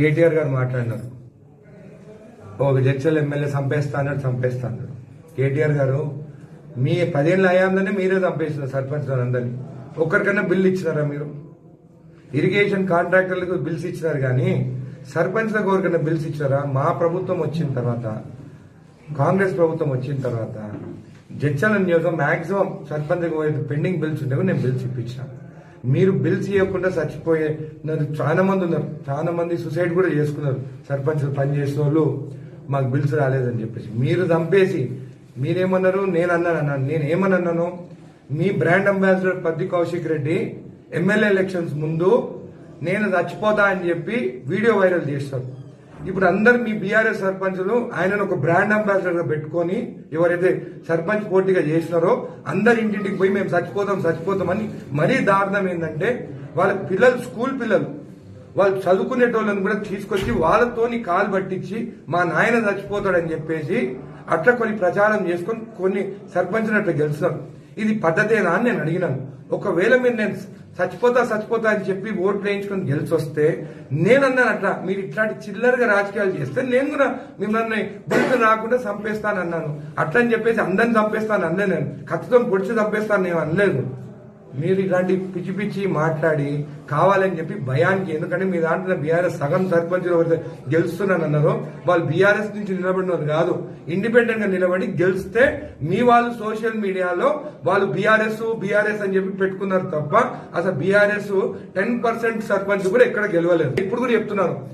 కేటీఆర్ గారు మాట్లాడినారు. ఒక జడ్చల్ ఎమ్మెల్యే చంపేస్తా అన్నాడు చంపేస్తా అన్నాడు కేటీఆర్ గారు మీ పదేళ్ళ హయాంలోనే మీరే చంపేస్తున్నారు సర్పంచ్ అందరినీ. ఒక్కరికన్నా బిల్లు ఇచ్చినారా మీరు? ఇరిగేషన్ కాంట్రాక్టర్లకు బిల్స్ ఇచ్చినారు కానీ సర్పంచ్లకు ఎవరికైనా బిల్స్ ఇచ్చారా? మా ప్రభుత్వం వచ్చిన తర్వాత కాంగ్రెస్ ప్రభుత్వం వచ్చిన తర్వాత జడ్చల నియోజకం మాక్సిమం సర్పంచ్ పెండింగ్ బిల్స్ ఉండేవి నేను బిల్స్ ఇప్పించాను. మీరు బిల్స్ ఇవ్వకుండా చచ్చిపోయే నన్ను చాలా మంది ఉన్నారు. చాలా మంది సూసైడ్ కూడా చేసుకున్నారు. సర్పంచ్ పని చేసిన వాళ్ళు మాకు బిల్స్ రాలేదని చెప్పేసి. మీరు చంపేసి మీరేమన్నారు? నేను అన్నాను అన్నాను. నేను ఏమని అన్నాను? మీ brand ambassador Padi Kaushik Reddy MLA elections ముందు నేను చచ్చిపోతా అని చెప్పి వీడియో వైరల్ చేస్తారు ఇప్పుడు అందరు మీ బీఆర్ఎస్ సర్పంచులు ఆయనను ఒక బ్రాండ్ అంబాసిడర్గా పెట్టుకొని ఎవరైతే సర్పంచ్ పోటీగా చేసినారో అందరి ఇంటింటికి పోయి మేము చచ్చిపోతాం చచ్చిపోతామని మరీ దారుణం ఏంటంటే వాళ్ళ పిల్లలు స్కూల్ పిల్లలు వాళ్ళు చదువుకునేటోళ్ళని కూడా తీసుకొచ్చి వాళ్ళతోని కాలు పట్టించి మా నాయన చచ్చిపోతాడని చెప్పేసి అట్లా కొన్ని ప్రచారం చేసుకొని కొన్ని సర్పంచ్ని అట్లా గెలుస్తారు ఇది పద్ధతేనా అని నేను అడిగినాను. ఒకవేళ మీరు నేను చచ్చిపోతా చచ్చిపోతా అని చెప్పి ఓట్లు వేయించుకొని గెలిచి వస్తే నేను అన్నాను అట్లా మీరు ఇట్లాంటి చిల్లరగా రాజకీయాలు చేస్తే నేను కూడా మిమ్మల్ని బయట రాకుండా చంపేస్తాను అన్నాను అట్లని చెప్పేసి అందరిని చంపేస్తాను అనలేదు నేను. కత్తితో పొడిచి చంపేస్తాను నేను అనలేదు. మీరు ఇలాంటి పిచ్చి పిచ్చి మాట్లాడి కావాలని చెప్పి భయానికి ఎందుకంటే మీ దాంట్లో బీఆర్ఎస్ సగం సర్పంచులు ఎవరైతే గెలుస్తున్నాను వాళ్ళు బీఆర్ఎస్ నుంచి నిలబడినారు కాదు. ఇండిపెండెంట్గా నిలబడి గెలిస్తే మీ వాళ్ళు సోషల్ మీడియాలో వాళ్ళు బీఆర్ఎస్ బీఆర్ఎస్ అని చెప్పి పెట్టుకున్నారు తప్ప అసలు బీఆర్ఎస్ టెన్ పర్సెంట్ సర్పంచ్ కూడా ఎక్కడ గెలవలేదు. ఇప్పుడు కూడా చెప్తున్నారు.